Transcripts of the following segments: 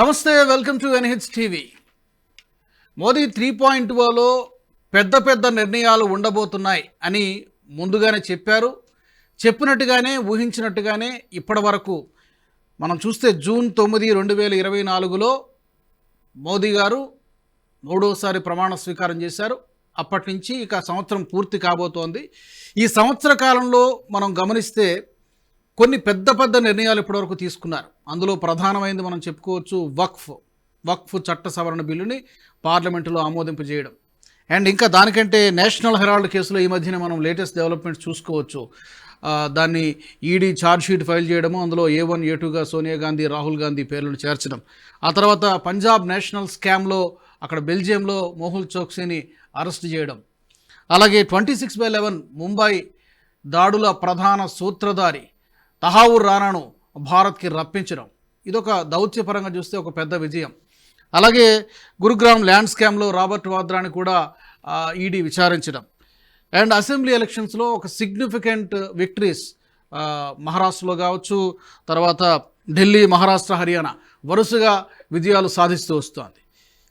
నమస్తే welcome to NH TV. Modi three point Ola పెద్ద పెద్ద నిర్ణయాలు ఉండబోతున్నాయి అని ముందుగానే చెప్పారు. చెప్పినట్టుగానే ఊహించినట్టుగానే ఇప్పటి వరకు మనం చూస్తే జూన్ తొమ్మిది రెండు వేల ఇరవై నాలుగులో మోదీ గారు మూడోసారి ప్రమాణ స్వీకారం చేశారు. అప్పటి నుంచి ఇక సంవత్సరం పూర్తి కాబోతోంది. ఈ సంవత్సర కాలంలో మనం గమనిస్తే కొన్ని పెద్ద పెద్ద నిర్ణయాలు ఇప్పటివరకు తీసుకున్నారు. అందులో ప్రధానమైనది మనం చెప్పుకోవచ్చు వక్ఫ్. వక్ఫ్ చట్ట సవరణ బిల్లుని పార్లమెంటులో ఆమోదింపజేయడం. అండ్ ఇంకా దానికంటే నేషనల్ హెరాల్డ్ కేసులో ఈ మధ్యన మనం లేటెస్ట్ డెవలప్మెంట్స్ చూసుకోవచ్చు. దాన్ని ఈడీ ఛార్జ్షీట్ ఫైల్ చేయడము అందులో ఏ వన్ ఏ టూగా సోనియా గాంధీ రాహుల్ గాంధీ పేర్లను చేర్చడం. ఆ తర్వాత పంజాబ్ నేషనల్ స్కామ్లో అక్కడ బెల్జియంలో మోహుల్ చోక్సీని అరెస్ట్ చేయడం. అలాగే twenty six by eleven Mumbai దాడుల ప్రధాన సూత్రధారి తహావూర్ రానాను భారత్కి రప్పించడం. ఇదొక దౌత్యపరంగా చూస్తే ఒక పెద్ద విజయం. అలాగే గురుగ్రామ్ ల్యాండ్ స్కామ్లో రాబర్ట్ వాద్రాని కూడా ఈడీ విచారించడం. అండ్ అసెంబ్లీ ఎలక్షన్స్లో ఒక సిగ్నిఫికెంట్ విక్టరీస్ మహారాష్ట్రలో కావచ్చు తర్వాత ఢిల్లీ మహారాష్ట్ర హర్యానా వరుసగా విజయాలు సాధిస్తూ వస్తోంది.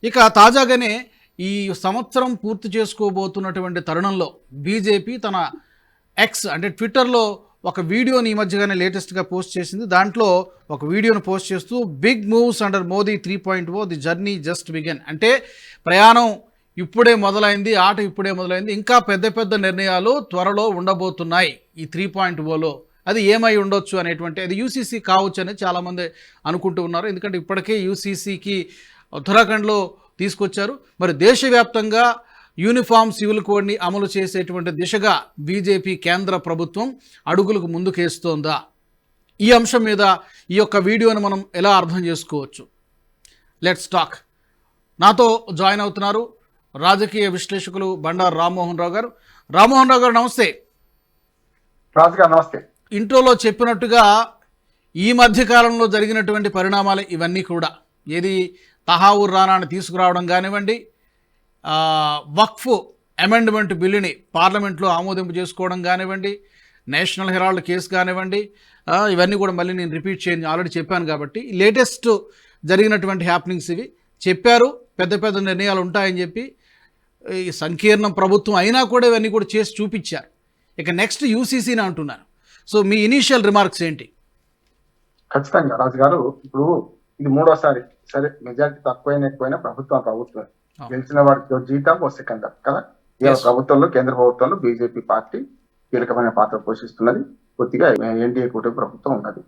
ఇక తాజాగానే ఈ సంవత్సరం పూర్తి చేసుకోబోతున్నటువంటి తరుణంలో బీజేపీ తన ఎక్స్ అంటే ట్విట్టర్లో ఒక వీడియోని ఈ మధ్యగానే లేటెస్ట్గా పోస్ట్ చేసింది. దాంట్లో ఒక వీడియోను పోస్ట్ చేస్తూ big moves under Modi three point o the journey just begun. అంటే ప్రయాణం ఇప్పుడే మొదలైంది ఆట ఇప్పుడే మొదలైంది ఇంకా పెద్ద పెద్ద నిర్ణయాలు త్వరలో ఉండబోతున్నాయి ఈ త్రీ పాయింట్ ఓలో. అది ఏమై ఉండొచ్చు అనేటువంటి అది యూసీసీ కావచ్చు అని చాలామంది అనుకుంటూ ఉన్నారు. ఎందుకంటే ఇప్పటికే యూసీసీకి ఉత్తరాఖండ్లో తీసుకొచ్చారు. మరి దేశవ్యాప్తంగా యూనిఫామ్ సివిల్ కోడ్ని అమలు చేసేటువంటి దిశగా బీజేపీ కేంద్ర ప్రభుత్వం అడుగులకు ముందుకేస్తోందా? ఈ అంశం మీద ఈ యొక్క వీడియోను మనం ఎలా అర్థం చేసుకోవచ్చు? లెట్స్ టాక్ నాతో జాయిన్ అవుతున్నారు రాజకీయ విశ్లేషకులు బండారు రామ్మోహన్ రావు గారు. రామ్మోహన్ రావు గారు నమస్తే. నమస్తే. ఇంట్రోలో చెప్పినట్టుగా ఈ మధ్య కాలంలో జరిగినటువంటి పరిణామాలు ఇవన్నీ కూడా. ఏది తహావూర్ రానాని తీసుకురావడం కానివ్వండి వక్ఫ్ అమెండ్మెంట్ బిల్లుని పార్లమెంట్లో ఆమోదింపు చేసుకోవడం కానివ్వండి నేషనల్ హెరాల్డ్ కేసు కానివ్వండి ఇవన్నీ కూడా మళ్ళీ నేను రిపీట్ చేయని ఆల్రెడీ చెప్పాను కాబట్టి. లేటెస్ట్ జరిగినటువంటి హ్యాపెనింగ్స్ ఇవి. చెప్పారు పెద్ద పెద్ద నిర్ణయాలు ఉంటాయని చెప్పి ఈ సంకీర్ణం ప్రభుత్వం అయినా కూడా ఇవన్నీ కూడా చేసి చూపించారు. ఇక నెక్స్ట్ యూసీసీని అంటున్నారు. సో మీ ఇనీషియల్ రిమార్క్స్ ఏంటి? ఖచ్చితంగా రాజు గారు ఇప్పుడు ఇది మూడోసారి. సరే మెజార్టీ తక్కువైనా ఎక్కువైనా ప్రభుత్వం ప్రభుత్వం. గెలిచిన వాడికి జీతం సెకండ్ కదా? ఈ Yes. ప్రభుత్వంలో కేంద్ర ప్రభుత్వంలో బీజేపీ పార్టీ కీలకమైన పాత్ర పోషిస్తున్నది. కొద్దిగా ఎన్డీఏ కూటమి ప్రభుత్వం ఉన్నది.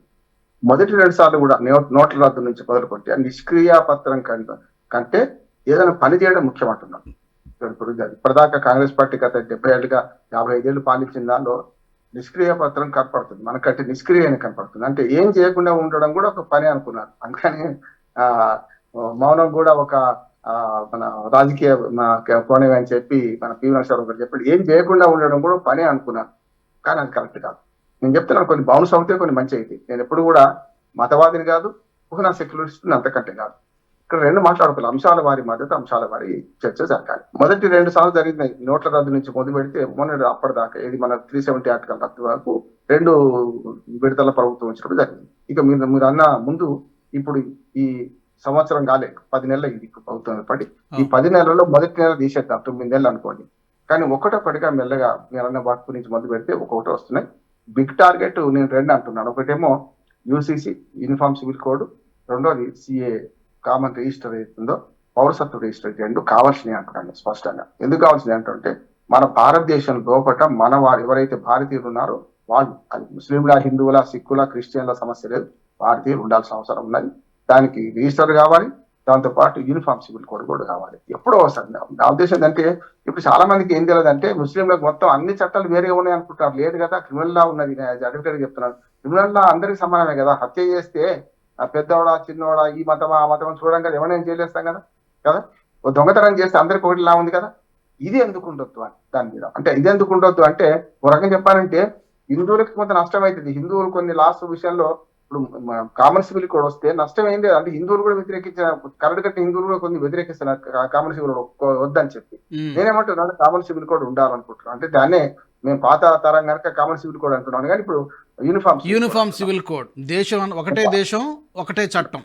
మొదటి రెండు సార్లు కూడా నోట్ల రద్దు నుంచి మొదలుకొట్టి ఆ నిష్క్రియ పత్రం కంటే కంటే ఏదైనా పని చేయడం ముఖ్యమంటున్నాం ఇప్పుడు ఇప్పటిదాకా కాంగ్రెస్ పార్టీ గత డెబ్బై ఏళ్ళుగా యాభై ఐదేళ్ళు పాలించిన దానిలో నిష్క్రియ పత్రం కనపడుతుంది. మనకంటే నిష్క్రియ కనపడుతుంది. అంటే ఏం చేయకుండా ఉండడం కూడా ఒక పని అనుకున్నారు. అందుకని ఆ మౌనం కూడా ఒక మన రాజకీయ కోణం అని చెప్పి మన పీవీ నరసింహారావు గారు చెప్పాడు. ఏం చేయకుండా ఉండడం కూడా పనే పని అనుకున్నాను కానీ అది కరెక్ట్ కాదు. నేను చెప్తున్నాను కొన్ని బౌన్స్ అవుతాయి కొన్ని మంచి అయితే. నేను ఎప్పుడు కూడా మతవాదిని కాదు ఒక నా సెక్యులరిస్ట్ అంతకంటే కాదు. ఇక్కడ రెండు మాట్లాడుకోవాలి అంశాల వారి మద్దతు అంశాల వారి చర్చ జరగాలి. మొదటి రెండు సార్లు జరిగింది. నోట్ల రద్దు నుంచి మొదలు పెడితే మొన్నటి అప్పటిదాకా ఇది మన త్రీ సెవెంటీ ఆర్టికల్ రద్దు వరకు రెండు విడతల ప్రభుత్వం వచ్చినప్పుడు జరిగింది. ఇక మీరు మీరు అన్న ముందు ఇప్పుడు ఈ సంవత్సరం కాలే పది నెలలు ఇది ప్రభుత్వం ఏర్పడి. ఈ పది నెలల్లో మొదటి నెల తీసేద్దాం తొమ్మిది నెలలు అనుకోండి. కానీ ఒకటొకటిగా మెల్లగా అన్న వర్క్ నుంచి మొదలు పెడితే ఒక్కొక్కటి వస్తున్నాయి. బిగ్ టార్గెట్ నేను రెండు అంటున్నాను. ఒకటేమో యూసీసీ యూనిఫామ్ సివిల్ కోడ్ రెండోది సిఏ కామన్ రిజిస్టర్ ఏతుందో పౌరసత్వ రిజిస్టర్ రెండు కావాల్సినవి అంటున్నాను స్పష్టంగా. ఎందుకు కావాల్సినవి అంటుంటే మన భారతదేశం లోపల మన వారు ఎవరైతే భారతీయులు ఉన్నారో వాళ్ళు అది ముస్లింల హిందువుల సిక్కుల క్రిస్టియన్ల సమస్య లేదు. భారతీయులు ఉండాల్సిన అవసరం ఉన్నది. దానికి రిజిస్టర్ కావాలి దాంతో పాటు యూనిఫామ్ సివిల్ కోడ్ కూడా కావాలి. ఎప్పుడో సరే నా ఉద్దేశం ఏంటంటే ఇప్పుడు చాలా మందికి ఏం తెలియదు అంటే ముస్లింలకు మొత్తం అన్ని చట్టాలు వేరే ఉన్నాయి అనుకుంటారు. లేదు కదా క్రిమినల్ లా ఉన్నది. అడ్వకేట్ చెప్తున్నాను. క్రిమినల్ లా అందరికి సమానమే కదా. హత్య చేస్తే ఆ పెద్దవాడా చిన్నవాడా ఈ మతమా ఆ మతమా చూడడం కదా. ఎవరైనా చేయలేస్తాం కదా? కదా? ఓ దొంగతనం చేస్తే అందరికి ఒకటిలా ఉంది కదా? ఇది ఎందుకు ఉండొద్దు అని దాని మీద. అంటే ఇది ఎందుకు ఉండొద్దు అంటే ఒక రకంగా చెప్పాలంటే హిందువులకు కొంత నష్టం అవుతుంది. హిందువులు కొన్ని లాస్ట్ విషయంలో ఇప్పుడు కామన్ సివిల్ కోడ్ వస్తే నష్టం ఏం లేదు. అంటే హిందువులు కూడా వ్యతిరేకించిన కరెక్ట్ కట్టి హిందువులు కూడా కొన్ని వ్యతిరేకిస్తున్నారు. కామన్ సివిల్ వద్దని చెప్పి. నేనేమంటున్నాను కామన్ సివిల్ కోడ్ ఉండాలనుకుంటున్నాను అంటే దాన్నే మేము పాత తరం కనుక కామన్ సివిల్ కోడ్ అంటున్నాను. కానీ ఇప్పుడు యూనిఫామ్ యూనిఫామ్ సివిల్ కోడ్. దేశం ఒకటే దేశం ఒకటే చట్టం.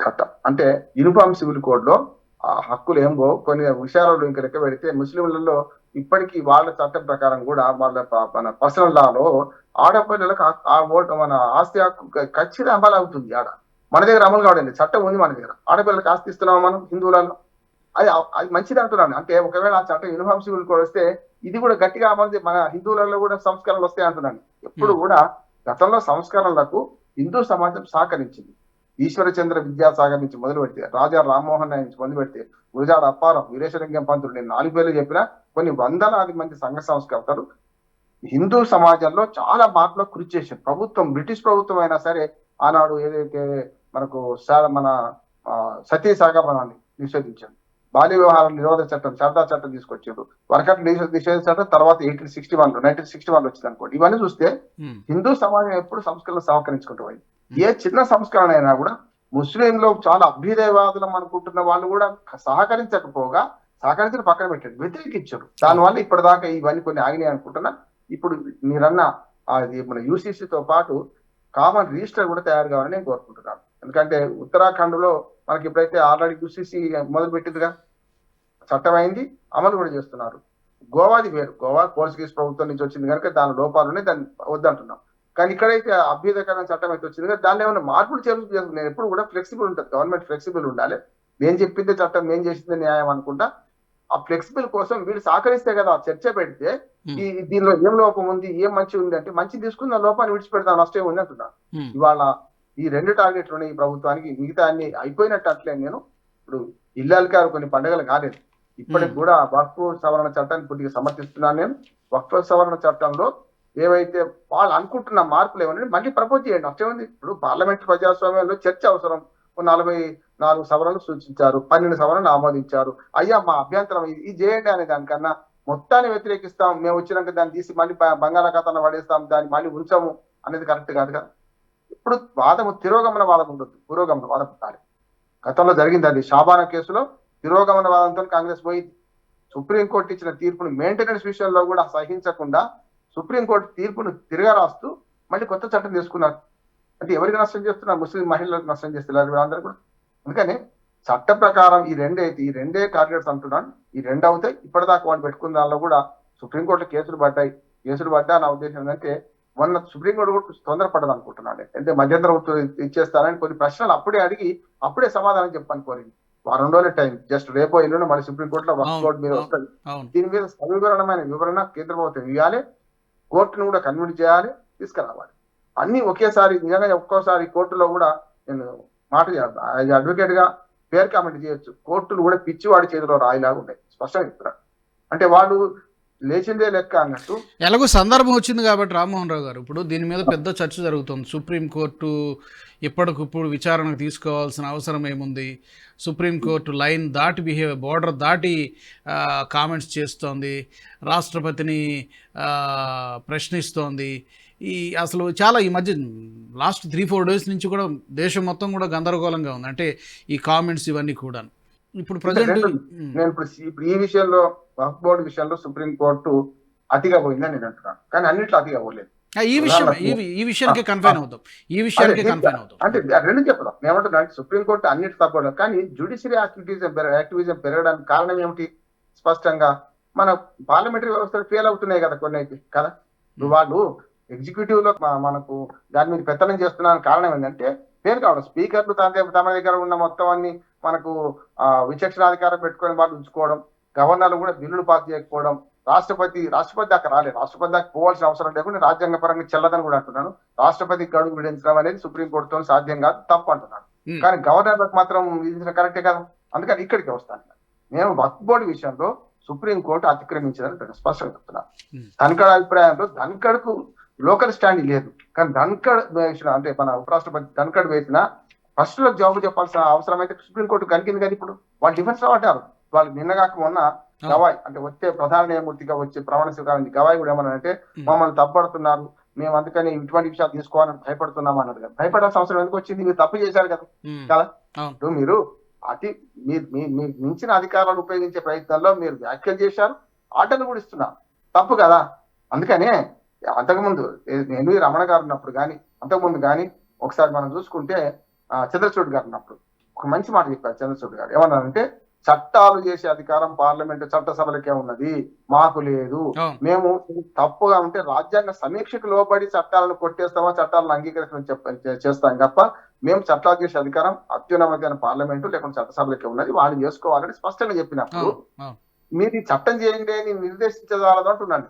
చట్టం. అంటే యూనిఫామ్ సివిల్ కోడ్లో హక్కులు ఏం పోవు. కొన్ని విషయాలలో ఇంకా లెక్క పెడితే ముస్లింలలో ఇప్పటికీ వాళ్ళ చట్టం ప్రకారం కూడా వాళ్ళ మన పర్సనల్ లాలో ఆడపిల్లలకు ఆ- ఓటు మన ఆస్తి హక్కు ఖచ్చితంగా అమలు అవుతుంది ఆడ. మన దగ్గర అమలు కావడండి చట్టం ఉంది మన దగ్గర. ఆడపిల్లలకు ఆస్తి ఇస్తున్నాం మనం? హిందువులలో. అది అది మంచిది అంటున్నాను అంటే ఒకవేళ ఆ చట్టం సివిల్ కోడ్ వస్తే ఇది కూడా గట్టిగా అమలు మన హిందువులలో కూడా సంస్కరణలు వస్తాయి అంటున్నాను ఎప్పుడు కూడా గతంలో సంస్కరణలకు హిందూ సమాజం సహకరించింది. ఈశ్వరచంద్ర విద్యాసాగర్ నుంచి మొదలు పెడితే రాజా రామ్మోహన్ రాయ్ నుంచి మొదలు పెడితే గురజాడ అప్పారం వీరేశలింగం పంతులు నేను నాలుగు పేర్లు చెప్పిన కొన్ని వందలాది మంది సంఘ సంస్కర్తలు హిందూ సమాజంలో చాలా మార్పులో కృషి చేశారు. ప్రభుత్వం బ్రిటిష్ ప్రభుత్వం అయినా సరే ఆనాడు ఏదైతే మనకు మన సతీ సాగమనాన్ని నిషేధించారు. బాల్య వ్యవహారం నిరోధక చట్టం శారదా చట్టం తీసుకొచ్చారు. వరకట్ల నిషేధ చట్టం తర్వాత eighteen sixty one nineteen sixty one వచ్చింది అనుకోండి ఇవన్నీ చూస్తే హిందూ సమాజం ఎప్పుడు సంస్కరణ సహకరించుకుంటూ పోయింది. ఏ చిన్న సంస్కరణ అయినా కూడా ముస్లింలు చాలా అభ్యుదయవాదులం అనుకుంటున్న వాళ్ళు కూడా సహకరించకపోగా సహకరించిన పక్కన పెట్టాడు వ్యతిరేకించారు. దానివల్ల ఇప్పటిదాకా ఇవన్నీ కొన్ని ఆగినాయి అనుకుంటున్నా. ఇప్పుడు మీరన్న అది మన యూసీసీతో పాటు కామన్ రిజిస్టర్ కూడా తయారు కావాలని నేను కోరుకుంటున్నాను. ఎందుకంటే ఉత్తరాఖండ్లో మనకి ఇప్పుడైతే ఆల్రెడీ యూసీసీ మొదలు పెట్టిందిగా చట్టం అయింది అమలు కూడా చేస్తున్నారు. గోవాది వేరు. గోవా పోర్చుగీస్ ప్రభుత్వం నుంచి వచ్చింది కనుక దాని లోపాలనే దాన్ని వద్దంటున్నాం. కానీ ఇక్కడైతే అభ్యుదకరమైన చట్టం అయితే వచ్చింది. కదా దాన్ని ఏమైనా మార్పులు చేర్పులు నేను ఎప్పుడు కూడా ఫ్లెక్సిబుల్ ఉంటుంది. గవర్నమెంట్ ఫ్లెక్సిబుల్ ఉండాలి. నేను చెప్పిందే చట్టం నేను చేసిందే న్యాయం అనుకుంటా. ఆ ఫ్లెక్సిబుల్ కోసం వీళ్ళు సహకరిస్తే కదా చర్చ పెడితే ఈ దీనిలో ఏం లోపం ఉంది ఏం మంచి ఉంది అంటే మంచి తీసుకుని ఆ లోపాన్ని విడిచిపెడతాను నష్టం ఉంది అంటున్నా. ఇవాళ ఈ రెండు టార్గెట్లు ఉన్నాయి ఈ ప్రభుత్వానికి మిగతా అన్ని అయిపోయినట్టు అట్లే నేను. ఇప్పుడు ఇల్లాలకారు కొన్ని పండుగలు కాలేదు. ఇప్పటికి. కూడా వక్ఫ్ సవరణ చట్టాన్ని కొద్దిగా సమర్థిస్తున్నాను నేను. వక్ఫ్ సవరణ చట్టంలో ఏవైతే వాళ్ళు అనుకుంటున్న మార్పులు ఏమన్నా మళ్ళీ ప్రపోజ్ చేయండి. నష్టం ఇప్పుడు పార్లమెంట్ ప్రజాస్వామ్యంలో చర్చ అవసరం. నలభై నాలుగు సవరణలు సూచించారు. పన్నెండు సవరణలు ఆమోదించారు. అయ్యా మా అభ్యంతరం ఇది. చేయండి అనే దానికన్నా మొత్తాన్ని వ్యతిరేకిస్తాం. మేము వచ్చినాక దాన్ని తీసి మళ్ళీ బ- బంగాళాఖాతంలో పడేస్తాం. దాన్ని మళ్ళీ ఉంచాము అనేది కరెక్ట్ కాదు కదా? ఇప్పుడు వాదము తిరోగమన వాదం ఉండదు పురోగమన వాదం ఉండాలి. గతంలో జరిగింది అది షాబానా కేసులో తిరోగమన వాదంతో కాంగ్రెస్ పోయింది. సుప్రీంకోర్టు ఇచ్చిన తీర్పును మెయింటెనెన్స్ విషయంలో కూడా సహించకుండా సుప్రీంకోర్టు తీర్పును తిరగా రాస్తూ మళ్ళీ కొత్త చట్టం తీసుకున్నారు. అంటే ఎవరికి నష్టం చేస్తున్నారు? ముస్లిం మహిళలకు నష్టం చేస్తున్నారు. వీళ్ళందరూ కూడా అందుకని చట్ట ప్రకారం ఈ రెండే ఈ రెండే టార్గెట్స్ అంటున్నాను. ఈ రెండు అవుతాయి. ఇప్పటిదాకా వాళ్ళు పెట్టుకున్న దానిలో కూడా సుప్రీంకోర్టు కేసులు పడ్డాయి. కేసులు పడ్డా నా ఉద్దేశం ఏంటంటే మొన్న సుప్రీంకోర్టు కూడా కొంచెం తొందరపడ్డది అనుకుంటున్నాను అంటే మధ్యంతర ఇచ్చేస్తారని కొన్ని ప్రశ్నలు అప్పుడే అడిగి అప్పుడే సమాధానం చెప్పని కోరింది. వారం రోజుల టైం. జస్ట్ రేపో ఎల్లుండి మళ్ళీ సుప్రీంకోర్టులో వర్క్ అవును, కోర్టు మీద. వస్తుంది. దీని మీద సవివరణమైన వివరణ కేంద్ర ప్రభుత్వం ఇవ్వాలి. కోర్టును కూడా కన్విన్స్ చేయాలి తీసుకురావాలి. అన్ని ఒకేసారి నిజంగా ఒక్కోసారి కోర్టులో కూడా నేను మాట అడ్వకేట్గా పేరు కామెంట్ చేయొచ్చు. కోర్టులు కూడా పిచ్చివాడి చేతిలో రాయిలాగా ఉన్నాయి స్పష్టంగా ఇప్పుడు అంటే వాళ్ళు లేచిందే లెక్క అన్నట్టు. ఎలాగో సందర్భం వచ్చింది కాబట్టి రామ్మోహన్ రావు గారు. ఇప్పుడు దీని మీద పెద్ద చర్చ జరుగుతుంది. సుప్రీంకోర్టు ఇప్పటికిప్పుడు విచారణకు తీసుకోవాల్సిన అవసరం ఏముంది? సుప్రీంకోర్టు లైన్ దాటి బిహేవ్ బోర్డర్ దాటి కామెంట్స్ చేస్తోంది. రాష్ట్రపతిని ప్రశ్నిస్తోంది. ఈ అసలు చాలా ఈ మధ్య లాస్ట్ త్రీ ఫోర్ డేస్ నుంచి కూడా దేశం మొత్తం కూడా గందరగోళంగా ఉంది. అంటే ఈ కామెంట్స్ ఇవన్నీ కూడా ఇప్పుడు ప్రజెంట్ నేను ఇప్పుడు ఈ విషయంలో వక్ఫ్ బోర్డు విషయంలో సుప్రీం కోర్టు అతిగా పోయిందని నేను అంటున్నాను. కానీ అన్నిట్లో అతిగా పోలేదు. ఈ విషయం ఈ విషయానికి కన్ఫైన్ అవుతాం. ఈ విషయానికి కన్ఫైన్ అవుతాం. అంటే రెండు చెప్పదాం ఏమంటున్నా అంటే సుప్రీంకోర్టు అన్నిటి తప్పడం కానీ జుడిషియరీ యాక్టివిటీస్ యాక్టివిజం పెరగడానికి కారణం ఏమిటి? స్పష్టంగా మన పార్లమెంటరీ వ్యవస్థలు ఫెయిల్ అవుతున్నాయి కదా కొన్ని అయితే కదా? వాళ్ళు ఎగ్జిక్యూటివ్లో మనకు దాని మీద పెత్తనం చేస్తున్నానికి కారణం ఏంటంటే ఫెయిల్ కావడం. స్పీకర్లు తన తమ దగ్గర ఉన్న మొత్తం అన్ని మనకు విచక్షణాధికారం పెట్టుకొని వాళ్ళు ఉంచుకోవడం గవర్నర్లు కూడా బిల్లులు పాస్ చేయకపోవడం రాష్ట్రపతి రాష్ట్రపతి దాకా రాలేదు రాష్ట్రపతి దాకా పోవాల్సిన అవసరం లేకుండా రాజ్యాంగ పరంగా చెల్లదని కూడా అంటున్నాను. రాష్ట్రపతి గడువు విధించడం అనేది సుప్రీంకోర్టుతో సాధ్యం కాదు తప్పు అంటున్నాను. కానీ గవర్నర్లకు మాత్రం విధించిన కరెక్టే కదా? అందుకని ఇక్కడికి వస్తాను. నేను వక్ఫ్ బోర్డు విషయంలో సుప్రీంకోర్టు అతిక్రమించిందని స్పష్టంగా చెప్తున్నాను. ధన్కడ్ అభిప్రాయంలో ధన్కడ్కు లోకల్ స్టాండ్ లేదు. కానీ ధన్కడ్ అంటే మన ఉపరాష్ట్రపతి ధన్కడ్ వేసిన ఫస్ట్లో జవాబు చెప్పాల్సిన అవసరం అయితే సుప్రీంకోర్టు కలిగింది కానీ ఇప్పుడు. వాళ్ళు డిఫెన్స్ అంటారు వాళ్ళు నిన్నగాక మొన్న గవాయ్ అంటే వచ్చే ప్రధాన న్యాయమూర్తిగా వచ్చే ప్రమాణ స్వీకారం గవాయ్ కూడా ఏమన్నారంటే మమ్మల్ని తప్పడుతున్నారు మేము అందుకని ఇటువంటి విషయాలు తీసుకోవాలని భయపడుతున్నాం అన్నారు కదా. భయపడాల్సిన అవసరం ఎందుకు వచ్చింది? మీరు తప్పు చేశారు కదా. కదా. ఇప్పుడు మీరు అతి మీరు మించిన అధికారాలు ఉపయోగించే ప్రయత్నంలో మీరు వ్యాఖ్యలు చేశారు. ఆటలు కూడా ఇస్తున్నారు. తప్పు కదా. అందుకనే అంతకుముందు ఎన్వి రమణ గారు ఉన్నప్పుడు కానీ అంతకుముందు కానీ ఒకసారి మనం చూసుకుంటే చంద్రచూడ్ గారు ఉన్నప్పుడు ఒక మంచి మాట చెప్పారు చంద్రచూడ్ గారు. ఏమన్నారంటే చట్టాలు చేసే అధికారం పార్లమెంట్ చట్టసభలకే ఉన్నది. మాకు లేదు. మేము తప్పుగా ఉంటే రాజ్యాంగ సమీక్షకు లోబడి చట్టాలను కొట్టేస్తామా చట్టాలను అంగీకరించడం చెప్ప చేస్తాం తప్ప మేము చట్టాలు చేసే అధికారం అత్యున్నతమైన పార్లమెంటు లేకుంటే చట్టసభలకే ఉన్నది. వాళ్ళు చేసుకోవాలని స్పష్టంగా చెప్పినప్పుడు మీరు ఈ చట్టం చేయండి అని నిర్దేశించగలదు అంటున్నాను.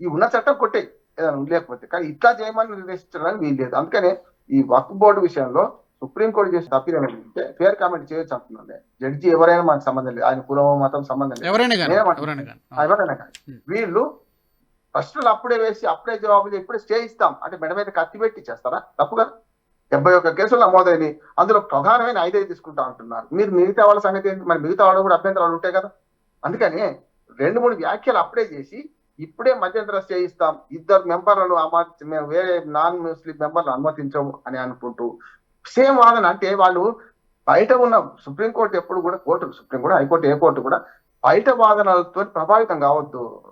ఈ ఉన్న చట్టం కొట్టే ఏదైనా లేకపోతే. కానీ ఇట్లా చేయమని నిర్దేశించడానికి వీలు లేదు. అందుకనే ఈ వక్ఫ్ బోర్డు విషయంలో సుప్రీంకోర్టు చేసిన తప్పిదం ఏంటంటే ఫేర్ కామెంట్ చేయొచ్చు అంటున్నాను జడ్జి ఎవరైనా మనకు సంబంధం లేదు. ఆయన కులం మతం సంబంధం లేదు. ఎవరైనా. వీళ్ళు ప్రశ్నలు అప్పుడే వేసి అప్పుడే జవాబులు ఇప్పుడే స్టే ఇస్తాం. అంటే మెడ మీద కత్తి పెట్టి చేస్తారా? తప్పుగా? డెబ్బై ఒక్క కేసులు నమోదైనవి అందులో ప్రధానమైన ఐదైదు తీసుకుంటా అంటున్నారు. మీరు మిగతా వాళ్ళ సంగతి ఏంటి? మరి మిగతా వాళ్ళు కూడా అభ్యంతరాలు ఉంటాయి కదా. అందుకని రెండు మూడు వ్యాఖ్యలు అప్పుడే చేసి ఇప్పుడే మధ్యంతర స్టే ఇస్తాం. ఇద్దరు మెంబర్లను మేము వేరే నాన్ ముస్లిం మెంబర్లు అనుమతించము అని అనుకుంటూ సేమ్ వాదన అంటే వాళ్ళు బయట ఉన్న సుప్రీంకోర్టు ఎప్పుడు కూడా court supreme court high court ఏ కోర్టు కూడా బయట వాదనలతో ప్రభావితం కావద్దు.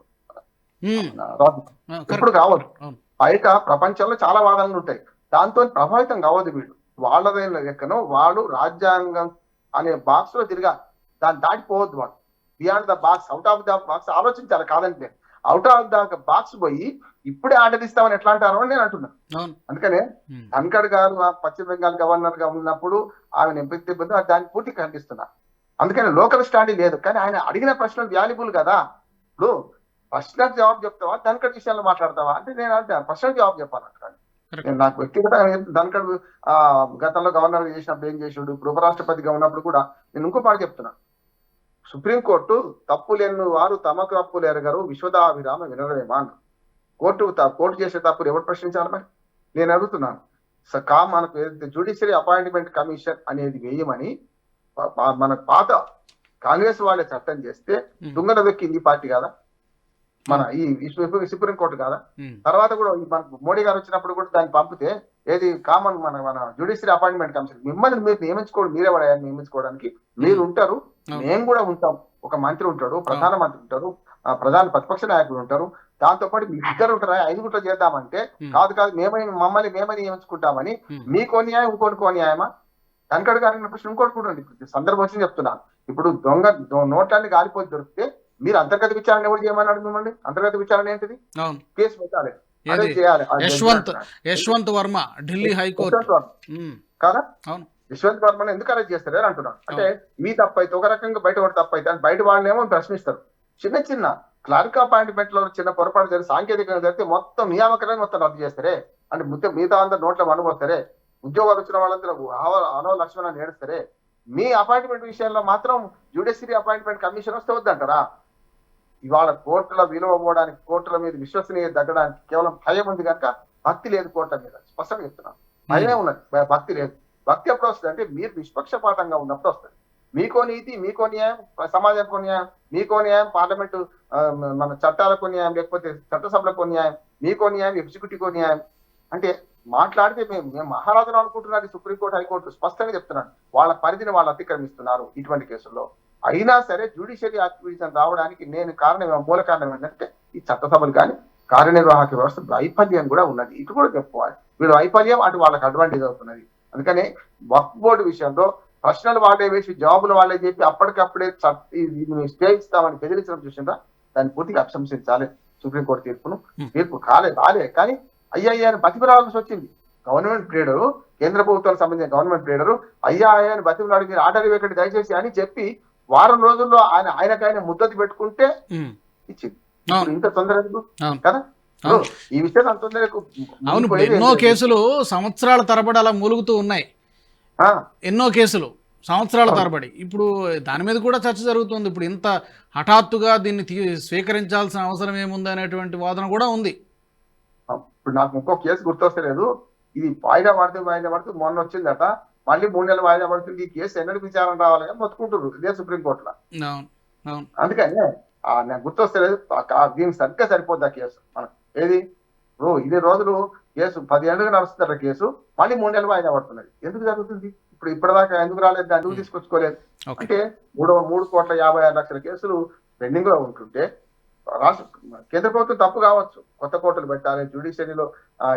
ఎప్పుడు కావద్దు. బయట ప్రపంచంలో చాలా వాదనలు ఉంటాయి. దాంతో ప్రభావితం కావద్దు వీళ్ళు. వాళ్ళదైన లెక్కను వాళ్ళు రాజ్యాంగం అనే బాక్స్లో తిరగాలి. దాన్ని దాటిపోవద్దు వాళ్ళు. Beyond the box out of the box ఆలోచించాలి కాదంటే. అవుట్ ఆఫ్ ద బాక్స్ పోయి ఇప్పుడే ఆర్డర్ ఇస్తామని ఎట్లా అంటారో అని నేను అంటున్నాను అవును. అందుకనే ధన్కడ్ గారు పశ్చిమ బెంగాల్ గవర్నర్గా ఉన్నప్పుడు ఆమెను ఎంపిక ఇబ్బంది దాన్ని పూర్తి ఖండిస్తున్నా అందుకని లోకల్ స్టాడీ లేదు. కానీ ఆయన అడిగిన ప్రశ్నలు వాల్యుబుల్ కదా. ఇప్పుడు ప్రశ్నకు జవాబు చెప్తావా ధన్కడ్ విషయాల్లో మాట్లాడతావా అంటే నేను అంటే ప్రశ్నకు జవాబు కరెక్ట్ నేను నాకు వ్యక్తిగతంగా ధన్కడ్ ఆ గతంలో గవర్నర్ చేసినప్పుడు ఏం చేసాడు ఇప్పుడు ఉపరాష్ట్రపతిగా ఉన్నప్పుడు కూడా నేను ఇంకో మాట చెప్తున్నా. సుప్రీంకోర్టు తప్పు లేని వారు తమకు తప్పు లేరగారు విశ్వదాభిరామ వినరేమా అన్నారు. కోర్టు త- కోర్టు చేసే తప్పులు ఎవరు ప్రశ్నించాలి మరి? నేను అడుగుతున్నాను. స- కా మనకు ఏదైతే జ్యుడిషియరీ అపాయింట్మెంట్ కమిషన్ అనేది వేయమని మన పాత కాంగ్రెస్ వాళ్ళే చట్టం చేస్తే దుంగన దొక్కింది ఈ పార్టీ కాదా? మన ఈ సుప్రీం కోర్టు కాదా? తర్వాత కూడా మనకు మోడీ గారు వచ్చినప్పుడు కూడా దాన్ని పంపితే ఏది కామన్ మన మన జ్యుడిషియరీ అపాయింట్మెంట్ కమిషన్ మిమ్మల్ని మీరు నియమించుకోవడం మీరే పడాయా నియమించుకోవడానికి మీరు ఉంటారు. మేము కూడా ఉంటాం. ఒక మంత్రి ఉంటాడు ప్రధాన మంత్రి ఉంటారు ప్రధాన ప్రతిపక్ష నాయకులు ఉంటారు. దాంతో పాటు మీ ఇద్దరు ఉంటారా? ఐదుగురు చేద్దామంటే కాదు కాదు మేమని మమ్మల్ని మేమని నియమించుకుంటామని మీకో న్యాయం ఇంకోటికో న్యాయమా? కనకడు గారి ప్రశ్న ఇంకోటి కూడా సందర్భం వచ్చి చెప్తున్నాను. ఇప్పుడు దొంగ నోట్లన్నీ గాలిపోయి దొరికితే మీరు అంతర్గత విచారణ ఎవరు చేయమన్నాడు మిమ్మల్ని? అంతర్గత విచారణ ఏంటిది? కేసు పెట్టాలి. చేయాలి. Yashwant. Yashwant Varma Delhi high court. కాదా? అవును. యశ్వంత్ వర్మని ఎందుకు అరెస్ట్ చేస్తారు అని అంటున్నాను. అంటే మీ తప్పు అయితే ఒక రకంగా బయట ఒకటి తప్పు అయితే అని బయట వాళ్ళనేమో ప్రశ్నిస్తారు. చిన్న చిన్న క్లారిక్ అపాయింట్మెంట్లో చిన్న పొరపాటు జరిగి సాంకేతికంగా జరిగితే మొత్తం నియామకాలను మొత్తం రద్దు చేస్తారే? అంటే మొత్తం మిగతా అందరు నోట్ల అనుభవస్తారే ఉద్యోగాలు వచ్చిన వాళ్ళందరూ అనో లక్ష్మణ నేడుస్తారే మీ అపాయింట్మెంట్ విషయంలో మాత్రం జ్యుడిషియరీ అపాయింట్మెంట్ కమిషన్ వస్తే వద్దంటారా? ఇవాళ కోర్టుల విలువ పోవడానికి కోర్టుల మీద విశ్వసనీయ తగ్గడానికి కేవలం భయం ఉంది కనుక భక్తి లేదు కోర్టుల మీద. స్పష్టంగా చెప్తున్నాను భయమే ఉన్నది. భక్తి లేదు. భక్తి ఎప్పుడు వస్తుంది అంటే మీరు నిష్పక్షపాతంగా ఉన్నప్పుడు వస్తుంది. మీకో నీతి మీకో న్యాయం సమాజానికి న్యాయం మీకో న్యాయం పార్లమెంటు మన చట్టాలకు న్యాయం లేకపోతే చట్టసభలకు న్యాయం మీకో న్యాయం ఎగ్జిక్యూటివ్ న్యాయం. అంటే మాట్లాడితే మేము మేము మహారాజులు అనుకుంటున్నారు సుప్రీంకోర్టు హైకోర్టు స్పష్టంగా చెప్తున్నాను వాళ్ళ పరిధిని వాళ్ళు అతిక్రమిస్తున్నారు ఇటువంటి కేసుల్లో. అయినా సరే జ్యుడిషియరీ యాక్టివిటీస్ రావడానికి నేను కారణం మూల కారణం ఏంటంటే ఈ చట్టసభలు కానీ కార్యనిర్వాహక వ్యవస్థ వైఫల్యం కూడా ఉన్నది. ఇటు కూడా చెప్పుకోవాలి. వీళ్ళ వైఫల్యం అటు వాళ్ళకి అడ్వాంటేజ్ అవుతున్నది. అందుకనే వక్ఫ్ బోర్డు విషయంలో ప్రశ్నలు వాళ్ళే వేసి జవాబులు వాళ్ళే చెప్పి అప్పటికప్పుడే స్టే ఇస్తామని బెదిరించడం చూసిందా దాన్ని పూర్తిగా అభిశంసించాలి సుప్రీంకోర్టు తీర్పును. తీర్పు కాలే రాలే. కానీ అయ్యా అయ్యా అని బతిమలాడాల్సి వచ్చింది. గవర్నమెంట్ ప్లేడరు కేంద్ర ప్రభుత్వానికి సంబంధించిన గవర్నమెంట్ ప్లేడరు అయ్యా అయ్యా అని బతిమలాడి మీరు ఆర్డర్ ఇవ్వకండి దయచేసి అని చెప్పి వారం రోజుల్లో ఆయన ఆయనకైనా ముద్దతి పెట్టుకుంటే ఇచ్చింది. ఇంత తొందర. కదా? ఈ విషయం అంత తొందరకు అవును ఎన్నో? కేసులు సంవత్సరాల తరబడి అలా మూలుగుతూ ఉన్నాయి. ఎన్నో కేసులు సంవత్సరాల. తరబడి. ఇప్పుడు దాని మీద కూడా చర్చ జరుగుతుంది. ఇప్పుడు ఇంత హఠాత్తుగా దీన్ని స్వీకరించాల్సిన అవసరం ఏముంది అనేటువంటి వాదన కూడా ఉంది. ఇప్పుడు నాకు ఇంకో కేసు గుర్తొస్తలేదు. ఇది వాయిదా పడితే వాయిదా పడితే మొన్న వచ్చిందట. మళ్ళీ మూడు నెలలు వాయిదా పడుతుంది ఈ కేసు ఎన్నడూ విచారణ రావాలి కానీ మొత్తుకుంటున్నారు ఇదే సుప్రీంకోర్టులో అందుకని ఆ, నాకు గుర్తొస్తలేదు దీనికి సరిగ్గా సరిపోద్ది ఆ కేసు? మనకు ఏది? ఓ ఇన్ని రోజులు కేసు పది ఏళ్ళుగా నడుస్తుందట కేసు మళ్ళీ మూడు నెలలు వాయిదా పడుతున్నది. ఎందుకు జరుగుతుంది? ఇప్పుడు ఇప్పటిదాకా ఎందుకు రాలేదు ఎందుకు తీసుకొచ్చుకోలేదు? ఓకే అంటే మూడు మూడు కోట్ల యాభై ఆరు లక్షల కేసులు పెండింగ్లో ఉంటుంటే రాష్ట్ర కేంద్ర ప్రభుత్వం తప్పు కావచ్చు. కొత్త కోర్టులు పెట్టాలి జ్యుడిషియరీలో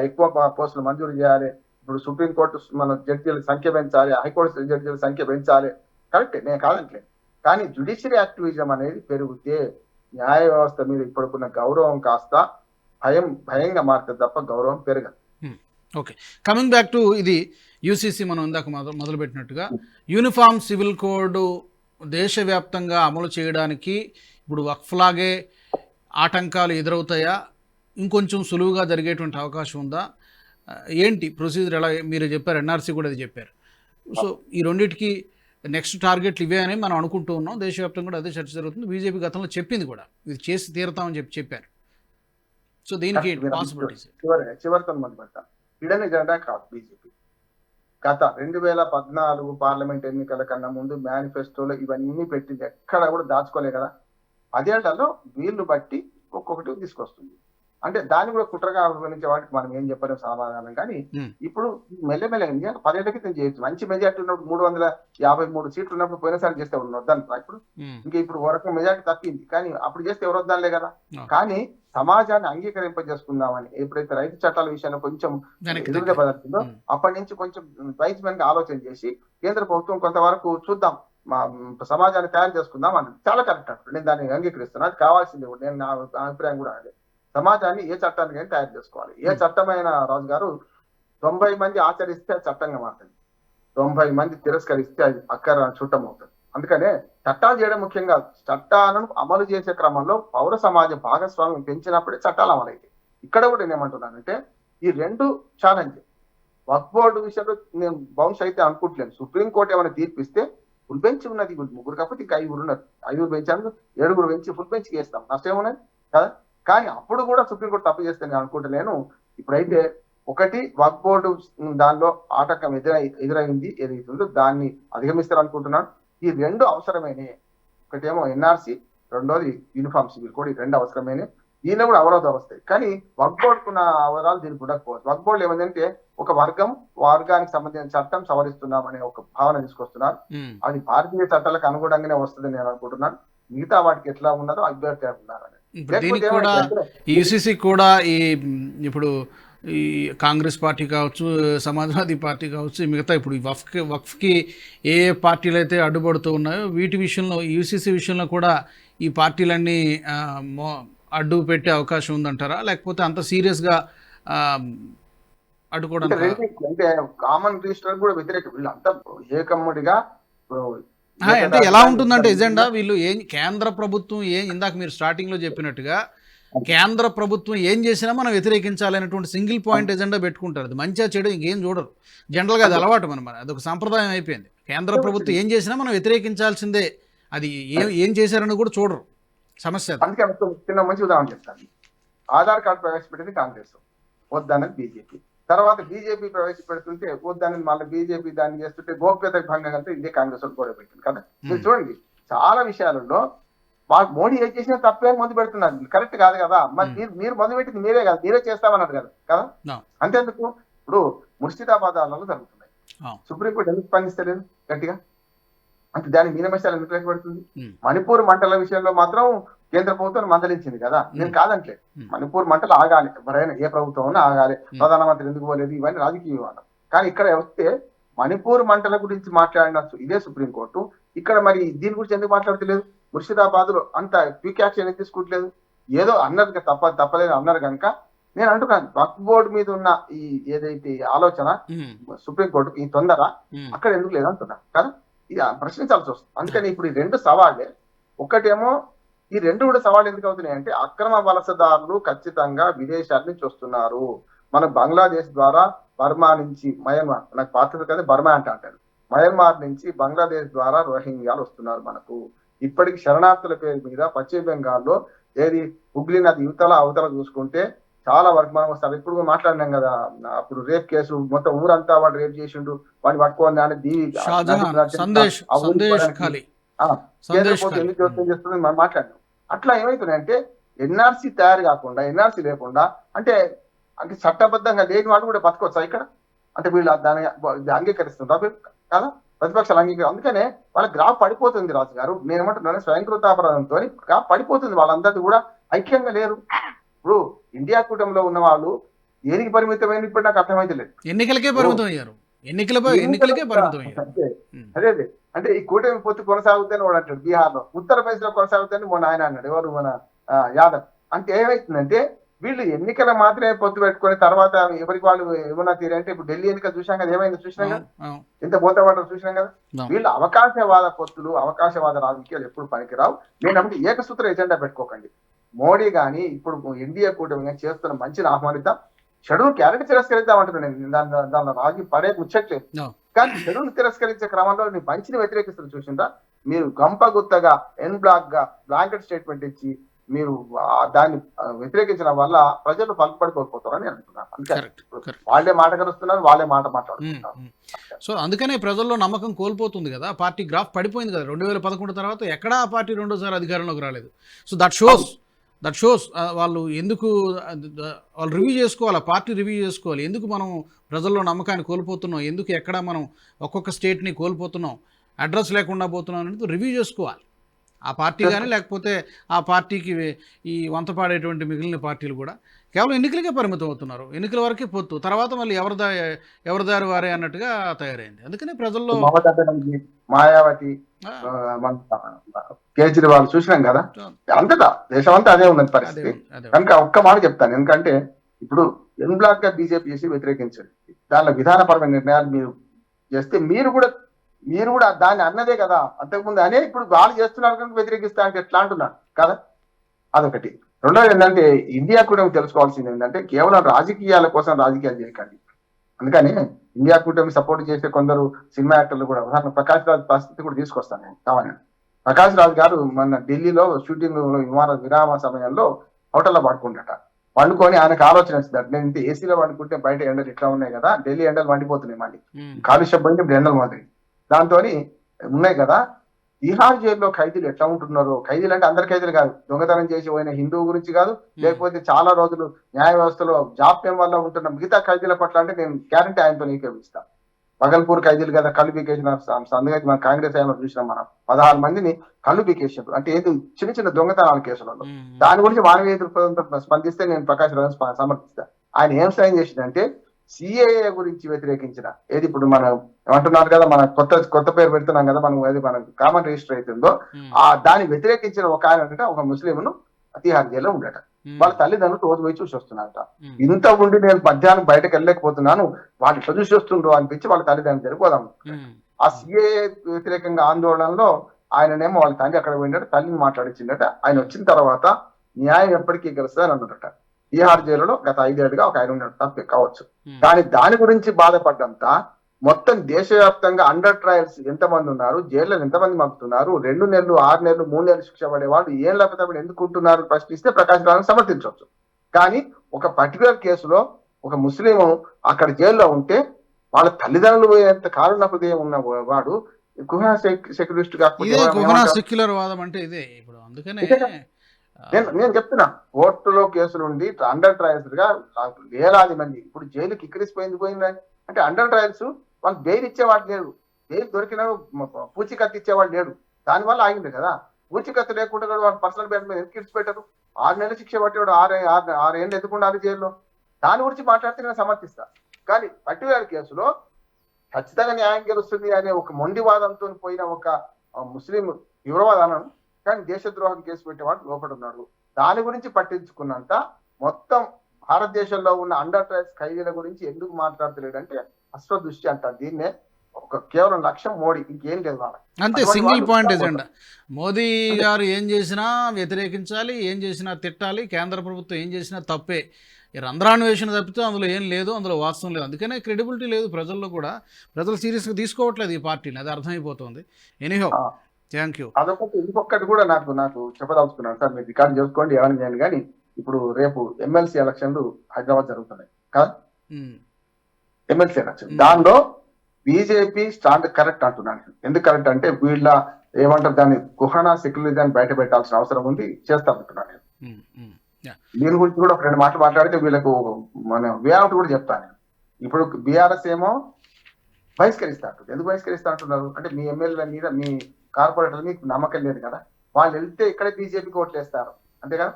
ఎక్కువ పోస్టులు మంజూరు చేయాలి ఇప్పుడు సుప్రీంకోర్టు మన జడ్జీల సంఖ్య పెంచాలి హైకోర్టు జడ్జీల సంఖ్య పెంచాలి. కరెక్ట్ నేను కాదంటే కానీ జుడిషియరీ యాక్టివిజం అనేది పెరిగితే న్యాయ వ్యవస్థ మీద ఇప్పుడుకున్న గౌరవం కాస్త భయం భయంగా మారుతుంది తప్ప గౌరవం పెరగదు. ఓకే. కమింగ్ బ్యాక్ టు ఇది యూసీసీ మనం ఇందాక మొదలుపెట్టినట్టుగా యూనిఫామ్ సివిల్ కోడ్ దేశవ్యాప్తంగా అమలు చేయడానికి ఇప్పుడు వక్ఫ్లాగే ఆటంకాలు ఎదురవుతాయా? ఇంకొంచెం సులువుగా జరిగేటువంటి అవకాశం ఉందా? ఏంటి ప్రొసీజర్ ఎలా? మీరు చెప్పారు ఎన్ఆర్సీ కూడా అది చెప్పారు. సో ఈ రెండింటికి నెక్స్ట్ టార్గెట్లు ఇవే అని మనం అనుకుంటూ ఉన్నాం. దేశవ్యాప్తంగా కూడా అదే చర్చ జరుగుతుంది. బీజేపీ గతంలో చెప్పింది కూడా. ఇది చేసి తీరుతామని చెప్పి చెప్పారు. సో దీనికి పాసిబిలిటీస్ చివరితో కాదు బీజేపీ గత రెండు వేల పద్నాలుగు పార్లమెంట్ ఎన్నికల కన్నా ముందు మేనిఫెస్టోలో ఇవన్నీ పెట్టింది ఎక్కడ కూడా దాచుకోలే కదా. పదేళ్ళలో వీళ్ళు బట్టి ఒక్కొక్కటి తీసుకొస్తుంది. అంటే దాన్ని కూడా కుట్రగా అభివర్ణించే వాటికి మనం ఏం చెప్పలేం సమాధానం. కానీ. ఇప్పుడు మెల్లమెల్లగా పదేళ్ళ క్రితం చేయొచ్చు. మంచి మెజార్టీ ఉన్నప్పుడు మూడు వందల యాభై మూడు సీట్లు ఉన్నప్పుడు పోయినసారి చేస్తే వద్దాను ఇప్పుడు ఇంకా ఇప్పుడు ఒక రకం మెజార్టీ తప్పింది కానీ అప్పుడు చేస్తే ఎవరు వద్దాంలే కదా. కానీ సమాజాన్ని అంగీకరింపజేసుకుందామని ఎప్పుడైతే రైతు చట్టాల విషయంలో కొంచెం ఎదురుగా Hmm. అప్పటి నుంచి కొంచెం రైతు గా ఆలోచన చేసి కేంద్ర ప్రభుత్వం కొంతవరకు చూద్దాం మా సమాజాన్ని తయారు చేసుకుందాం అని చాలా కరెక్ట్ అంటారు. నేను దాన్ని అంగీకరిస్తున్నాను. అది కావాల్సింది. నేను నా అభిప్రాయం కూడా అదే. సమాజాన్ని ఏ చట్టానికైనా తయారు చేసుకోవాలి. ఏ Hmm. చట్టమైన రాజు గారు తొంభై మంది ఆచరిస్తే చట్టంగా మారుతుంది. తొంభై మంది తిరస్కరిస్తే అది అక్కర చుట్టం అవుతుంది అందుకనే చట్టాలు చేయడం ముఖ్యంగా చట్టాలను అమలు చేసే క్రమంలో పౌర సమాజ భాగస్వామ్యం పెంచినప్పుడే చట్టాలు అమలైతాయి. ఇక్కడ కూడా నేను ఏమంటున్నానంటే ఈ రెండు ఛాలెంజ్. వక్ బోర్డు విషయంలో నేను బౌన్స్ అయితే అనుకుంటలేను. సుప్రీంకోర్టు ఏమైనా తీర్పిస్తే ఫుల్ బెంచ్ ఉన్నది. ముగ్గురు కాకపోతే ఇంకా ఐదుగురు ఉన్నారు. ఐదుగురు పెంచాను ఏడుగురు పెంచి ఫుల్ బెంచ్ చేస్తాం నష్టం ఉన్నది కదా? కానీ అప్పుడు కూడా సుప్రీంకోర్టు తప్పు చేస్తే నేను. అనుకుంటలేను ఇప్పుడైతే ఒకటి వక్ బోర్డు దానిలో ఆటంకం ఎదురై ఎదురైంది ఏదైతుందో దాన్ని అధిగమిస్తారు అనుకుంటున్నాను ఈ రెండు అవసరమైనవి ఒకటేమో ఎన్ఆర్సి రెండోది యూనిఫామ్ సివిల్ కూడా ఈ రెండు అవసరమైనవి దీనిలో కూడా అవరోధాలు వస్తాయి. కానీ వక్ బోర్డుకున్న అవరాలు దీనికి ఉండకపోవచ్చు. వక్ బోర్డు ఏమందంటే ఒక వర్గం వర్గానికి సంబంధించిన చట్టం సవరిస్తున్నాం అనే ఒక భావన తీసుకొస్తున్నారు. అది భారతీయ చట్టాలకు అనుగుణంగానే వస్తుందని నేను అనుకుంటున్నాను. మిగతా వాటికి ఎట్లా ఉన్నదో అభ్యర్థి ఉన్నారు ఇప్పుడు దీనికి కూడా యూసీసీ కూడా ఈ ఇప్పుడు ఈ కాంగ్రెస్ పార్టీ కావచ్చు సమాజ్వాదీ పార్టీ కావచ్చు మిగతా ఇప్పుడు ఈ వఫ్కి వక్ఫ్కి ఏ ఏ పార్టీలు అయితే అడ్డుపడుతూ ఉన్నాయో వీటి విషయంలో యూసీసీ విషయంలో కూడా ఈ పార్టీలన్నీ అడ్డు పెట్టే అవకాశం ఉందంటారా? లేకపోతే అంత సీరియస్గా అడ్డుకోవడం అంటే కామన్ రిజిస్టర్ కూడా వ్యతిరేక వీళ్ళంతా ఏకమ్ముడిగా అంటే ఎలా ఉంటుందంటే ఎజెండా వీళ్ళు ఏం కేంద్ర ప్రభుత్వం ఏం ఇందాక మీరు స్టార్టింగ్లో చెప్పినట్టుగా కేంద్ర ప్రభుత్వం ఏం చేసినా మనం వ్యతిరేకించాలనేటువంటి సింగిల్ పాయింట్ ఎజెండా పెట్టుకుంటారు. అది మంచిగా చెడు ఇంకేం చూడరు. జనరల్గా అది అలవాటు మన. అదొక సాంప్రదాయం అయిపోయింది. కేంద్ర ప్రభుత్వం ఏం చేసినా మనం వ్యతిరేకించాల్సిందే. అది ఏం ఏం చేశారని కూడా చూడరు. సమస్య అది. అందుకే చిన్న మంచి ఉదాహరణ చెప్తాను. ఆధార్ కార్డు ప్రవేశపెట్టింది కాంగ్రెస్. వద్దన్నది బీజేపీ. తర్వాత బీజేపీ ప్రవేశపెడుతుంటే వద్దన్నది మళ్ళీ బీజేపీ దాన్ని చేస్తుంటే గోప్యత భంగం కలిసి ఇదే కాంగ్రెస్ వాళ్ళు గొడవ పెట్టింది కదా మీరు. చూడండి చాలా విషయాలలో మాకు మోడీ ఏం చేసినా తప్పే మొదలు పెడుతున్నారు కరెక్ట్ కాదు కదా మరి. మీరు మీరు మొదలు పెట్టింది మీరే కదా మీరే చేస్తామన్నారు కదా కదా. అంతేందుకు ఇప్పుడు ముర్షిదాబాద్లో జరుగుతున్నాయి Oh. సుప్రీంకోర్టు ఎందుకు స్పందిస్తలేదు గట్టిగా అంటే దాని మీనమశాలు ఎందుకు లేకపోతుంది Hmm. మణిపూర్ మంటల విషయంలో మాత్రం కేంద్ర ప్రభుత్వం మందలించింది కదా. నేను కాదంటే. మణిపూర్ మంటలు ఆగాలి. ఎవరైనా ఏ ప్రభుత్వం ఉన్నా ఆగాలి. ప్రధానమంత్రి ఎందుకు పోలేదు? ఇవన్నీ రాజకీయ వివాదం. కానీ ఇక్కడ వస్తే మణిపూర్ మంటల గురించి మాట్లాడిన ఇదే సుప్రీంకోర్టు. ఇక్కడ మరి దీని గురించి ఎందుకు మాట్లాడతలేదు? ముర్షిదాబాద్లో అంత క్విక్ యాక్షన్ ఎందుకు తీసుకుంటలేదు? ఏదో అన్నారు తప్ప తప్పలేదు అన్నారు కనుక నేను అంటున్నాను. వక్ బోర్డు మీద ఉన్న ఈ ఏదైతే ఆలోచన సుప్రీంకోర్టు ఈ తొందర అక్కడ ఎందుకు లేదంటున్నా. కదా? ఇది ప్రశ్నించాల్సి వస్తుంది. అందుకని ఇప్పుడు ఈ రెండు సవాళ్ళే. ఒకటేమో ఈ రెండు కూడా సవాళ్ళు ఎందుకు అవుతున్నాయి అంటే అక్రమ వలసదారులు ఖచ్చితంగా విదేశాల నుంచి వస్తున్నారు. మన బంగ్లాదేశ్ ద్వారా బర్మా నుంచి మయన్మార్ నాకు పాత్ర కదా బర్మా అంటే అంటారు. మయన్మార్ నుంచి బంగ్లాదేశ్ ద్వారా రోహింగ్యాలు వస్తున్నారు మనకు. ఇప్పటికి శరణార్థుల పేరు మీద పశ్చిమ బెంగాల్లో ఏది హుగ్లీ నది యువతల అవతల చూసుకుంటే చాలా వరకు మనం వస్తారు ఇప్పుడు కూడా మాట్లాడినాం కదా అప్పుడు రేప్ కేసు మొత్తం ఊరంతా వాడు రేప్ చేసిండు వాడిని పట్టుకోని అని దీవి ఎందుకు జోక్యం చేస్తుంది? మనం మాట్లాడినాం. అట్లా ఏమవుతున్నాయంటే ఎన్ఆర్సీ తయారు కాకుండా ఎన్ఆర్సీ లేకుండా అంటే అంటే చట్టబద్ధంగా లేని వాళ్ళు కూడా బతకొచ్చా ఇక్కడ? అంటే వీళ్ళు దాన్ని అంగీకరిస్తుంటారు కదా? ప్రతిపక్షాలు అంగీకరి అందుకనే వాళ్ళ గ్రాఫ్ పడిపోతుంది రాజు గారు నేను ఏమంటున్నాను స్వయంకృతాపరాధంతో గ్రాఫ్ పడిపోతుంది. వాళ్ళందరిది కూడా ఐక్యంగా లేరు. ఇప్పుడు ఇండియా కూటమిలో ఉన్న వాళ్ళు దేనికి పరిమితమైన ఇప్పుడు నాకు అర్థమైతే లేదు ఎన్నికలకే పరిమితం అయ్యారు ఎన్నికలపై ఎన్నికలకే పరిమితం. అదే అదే. అంటే ఈ కూటమి పొత్తు కొనసాగుతుందని వాడు అంటాడు బీహార్లో ఉత్తరప్రదేశ్లో కొనసాగుతుందని మొన్న ఆయన అన్నాడు. ఎవరు మన యాదవ్. అంటే ఏమైతుందంటే వీళ్ళు ఎన్నికల మాత్రమే పొత్తు పెట్టుకొని తర్వాత ఎవరికి వాళ్ళు ఏమన్నా తీరే అంటే ఇప్పుడు ఢిల్లీ ఎన్నికలు చూసాం కదా ఏమైంది చూసినాం కదా. ఎంత పోతావాడో చూసినాం కదా. వీళ్ళు అవకాశవాద పొత్తులు అవకాశవాద రాజకీయాలు ఎప్పుడు పనికిరావు. నేను అంటే ఏకసూత్ర ఎజెండా పెట్టుకోకండి. మోడీ గాని ఇప్పుడు ఎన్డీఏ కూటమి చేస్తున్న మంచిని ఆహ్వానిద్దాం. చెడును క్యారెట్ తిరస్కరిద్దాం అంటున్నాను నేను. దాని దానిలో రాజీ పడే ముచ్చట్లేదు. కానీ చెడును తిరస్కరించే క్రమంలో నీ మంచిని వ్యతిరేకిస్తున్న చూసిందా మీరు గంపగుత్తగా ఎన్ బ్లాక్గా బ్లాంకెట్ స్టేట్మెంట్ ఇచ్చి మీరు దాన్ని వ్యతిరేకించడం వల్ల ప్రజలు పలుకుపడిపోతారని అనుకున్నాను అందుకే వాళ్ళే మాట కలుస్తున్నారు వాళ్ళే మాట మాట్లాడుతున్నారు. ఉమ్, ఉమ్. సో అందుకనే ప్రజల్లో నమ్మకం కోల్పోతుంది కదా. పార్టీ గ్రాఫ్ పడిపోయింది కదా. రెండు వేల పదకొండు తర్వాత ఎక్కడా ఆ పార్టీ రెండోసారి అధికారంలోకి రాలేదు. So that shows that shows uh, వాళ్ళు ఎందుకు uh, వాళ్ళు రివ్యూ చేసుకోవాలి పార్టీ రివ్యూ చేసుకోవాలి. ఎందుకు మనం ప్రజల్లో నమ్మకాన్ని కోల్పోతున్నాం? ఎందుకు ఎక్కడ మనం ఒక్కొక్క స్టేట్ని కోల్పోతున్నాం? అడ్రస్ లేకుండా పోతున్నాం అనేది రివ్యూ చేసుకోవాలి. ఆ పార్టీ కానీ లేకపోతే ఆ పార్టీకి ఈ వంత పాడేటువంటి మిగిలిన పార్టీలు కూడా కేవలం ఎన్నికలకే పరిమితం అవుతున్నారు. ఎన్నికల వరకే పొత్తు. తర్వాత మళ్ళీ ఎవరిదా ఎవరిదారి వారే అన్నట్టుగా తయారైంది. అందుకనే ప్రజల్లో మాయావతి కేజ్రీవాల్ చూసినాం కదా? అంతటా దేశం అంతా అదే ఉన్నది పరిస్థితి. కనుక ఒక్క మాట చెప్తాను. ఎందుకంటే ఇప్పుడు ఎన్ బ్లాక్గా బీజేపీ చేసి వ్యతిరేకించండి దానిలో విధానపరమైన నిర్ణయాలు మీరు చేస్తే మీరు కూడా మీరు కూడా దాన్ని అన్నదే కదా. అంతకుముందు అనే ఇప్పుడు వాళ్ళు చేస్తున్నారు కనుక వ్యతిరేకిస్తా అంటే ఎట్లా అంటున్నాను కదా? అదొకటి. రెండోది ఏంటంటే ఇండియా కూడా తెలుసుకోవాల్సింది ఏంటంటే కేవలం రాజకీయాల కోసం రాజకీయాలు చేయకండి. అందుకని ఇండియా కూటమి సపోర్ట్ చేసే కొందరు సినిమా యాక్టర్లు కూడా ఉదాహరణ ప్రకాష్ రాజ్ పరిస్థితి కూడా తీసుకొస్తాను నేను కావాలని. ప్రకాష్ రాజ్ గారు మన ఢిల్లీలో షూటింగ్ విమాన విరామ సమయంలో హోటల్లో పడుకుంటాట. పండుకొని ఆయనకు ఆలోచన వచ్చిందట నేను ఇంత ఏసీలో పండుకుంటే బయట ఎండలు ఇట్లా ఉన్నాయి కదా? ఢిల్లీ ఎండలు మండిపోతున్నాయి మళ్ళీ. కాలుష్యం పోయింది ఇప్పుడు ఎండలు మాదిరి దాంతో ఉన్నాయి కదా. బీహార్ జైల్లో ఖైదీలు ఎట్లా ఉంటున్నారో? ఖైదీలు అంటే అందరి ఖైదీలు కాదు. దొంగతనం చేసి పోయిన హిందువు గురించి కాదు. లేకపోతే చాలా రోజులు న్యాయ వ్యవస్థలో జాప్యం వల్ల ఉంటున్న మిగతా ఖైదీల పట్ల అంటే నేను గ్యారంటీ ఆయనతో నీకేమిస్తా పగల్పూర్ ఖైదీలు కదా కళ్ళు పీకేసిన అందుకే మన కాంగ్రెస్ ఆయన చూసినాం మనం. పదహారు మందిని కళ్ళు పీకేసారు అంటే ఏది చిన్న చిన్న దొంగతనాల కేసులలో. దాని గురించి మానవీయ దృక్పథంతో స్పందిస్తే నేను ప్రకాష్ రాజ్ స్ప- సమర్థిస్తా. ఆయన ఏం సైన్ చేసిందంటే సిఏఏ గురించి వ్యతిరేకించిన ఏది ఇప్పుడు మనం ఏమంటున్నారు కదా మన కొత్త కొత్త పేరు పెడుతున్నాం కదా మనం అది మన కామన్ రిజిస్టర్ అవుతుందో ఆ దాన్ని వ్యతిరేకించిన ఒక ఆయన అంటే ఒక ముస్లింను తిహార్ జైల్లో ఉండట. ఉమ్, వాళ్ళ తల్లిదండ్రులు రోజు పోయి చూసి వస్తున్నారట. ఉమ్, ఇంత ఉండి నేను మధ్యాహ్నం బయటకు వెళ్ళలేకపోతున్నాను వాళ్ళు ఇట్లా చూసి వస్తుండ్రు అనిపించి వాళ్ళ తల్లిదండ్రులు జరిగిపోదాం ఉమ్, ఆ సిఏ వ్యతిరేకంగా ఆందోళనలో ఆయననేమో వాళ్ళ తల్లి అక్కడ పోయినట్టు తల్లిని మాట్లాడించిందట ఆయన వచ్చిన తర్వాత న్యాయం ఎప్పటికీ గెలుస్తుంది అని అన్నారట. బీహార్ జైలులో గత ఐదేళ్ళుగా ఒక ఆయన ఉన్నాడు తప్పే కావచ్చు. ఉమ్, కానీ దాని గురించి బాధపడ్డంత మొత్తం దేశవ్యాప్తంగా అండర్ ట్రయల్స్ ఎంతమంది ఉన్నారు జైల్లో ఎంతమంది మగ్గుతున్నారు రెండు నెలలు ఆరు నెలలు మూడు నెలలు శిక్ష పడే వాళ్ళు ఏం లేకపోతే ఎందుకు ఉంటున్నారు ప్రశ్నిస్తే ప్రకాశ్ రావును సమర్థించవచ్చు. కానీ ఒక పర్టికులర్ కేసులో ఒక ముస్లిం అక్కడ జైల్లో ఉంటే వాళ్ళ తల్లిదండ్రులు పోయేంత కారుణ హృదయం ఉన్న వాడు కుహా సెక్యురిస్ట్ ఏమంటారు? సెక్యులర్ వాదం అంటే ఇదే ఇప్పుడు అందుకనే నేను నేను చెప్తున్నా కోర్టులో కేసులు ఉండి అండర్ ట్రయల్స్గా వేలాది మంది ఇప్పుడు జైలు కిక్కిరిసిపోయింది పోయింది అంటే అండర్ ట్రయల్స్ వాళ్ళు బెయిల్ ఇచ్చేవాడు లేడు బెయిల్ దొరికిన పూచికత్తు ఇచ్చేవాడు లేడు దానివల్ల ఆగింది కదా. పూచికత్తు లేకుండా కూడా వాళ్ళు పర్సనల్ బెయిల్ మీద ఎందుకు పెట్టారు ఆరు నెలలు శిక్ష పట్టేవాడు ఆరు ఆరు ఆరు ఏళ్ళు ఎందుకు ఉండాలి జైల్లో? దాని గురించి మాట్లాడితే నేను సమర్థిస్తా. కానీ పర్టికులర్ కేసులో ఖచ్చితంగా న్యాయం గెలుస్తుంది అనే ఒక మొండివాదంతో పోయిన ఒక ముస్లిం తీవ్రవాదనం కానీ దేశద్రోహం కేసు పెట్టేవాడు లోపల ఉన్నాడు దాని గురించి పట్టించుకున్నంత మొత్తం భారతదేశంలో ఉన్న అండర్ ట్రయల్స్ ఖైదీల గురించి ఎందుకు మాట్లాడతలేడంటే అశ్వదృష్టి అంటారు. దీన్నే ఒక కేవలం లక్ష్యం మోడీ. ఇంకేం లేదు అంతే సింగిల్ పాయింట్. ఎజెండా. మోదీ గారు ఏం చేసినా వ్యతిరేకించాలి ఏం చేసినా తిట్టాలి కేంద్ర ప్రభుత్వం ఏం చేసినా తప్పే. ఈ రంధ్రాన్వేషణ తప్పితే అందులో ఏం లేదు అందులో వాస్తవం లేదు. అందుకనే క్రెడిబిలిటీ లేదు ప్రజల్లో కూడా. ప్రజలు సీరియస్గా తీసుకోవట్లేదు ఈ పార్టీని. అది అర్థమైపోతుంది. ఎనీహో. థ్యాంక్ యూ అదొకటి ఇంకొకటి కూడా నాకు నాకు చెప్పదలుచుకున్నాను సార్. మీరు రికార్డ్ చేసుకోండి ఏమని నేను కానీ ఇప్పుడు రేపు ఎమ్మెల్సీ ఎలక్షన్లు హైదరాబాద్ జరుగుతున్నాయి. కదా? MLC election. Hmm. దానిలో బీజేపీ స్టాండ్ కరెక్ట్ అంటున్నాను ఎందుకు కరెక్ట్ అంటే వీళ్ళ ఏమంటారు దాన్ని కుహనా సెక్యులరిజాన్ని బయట పెట్టాల్సిన అవసరం ఉంది చేస్తామంటున్నాను నేను. దీని గురించి కూడా ఒక రెండు మాటలు మాట్లాడితే వీళ్ళకు మన వేఅవుట్ కూడా చెప్తాను నేను. ఇప్పుడు బీఆర్ఎస్ ఏమో బహిష్కరిస్తా అంటుంది. ఎందుకు బహిష్కరిస్తా అంటున్నారు? అంటే మీ ఎమ్మెల్యేల మీద మీ కార్పొరేటర్ మీకు నమ్మకం లేదు కదా. వాళ్ళు వెళ్తే ఇక్కడే బీజేపీకి ఓట్లేస్తారు. అంతే కదా?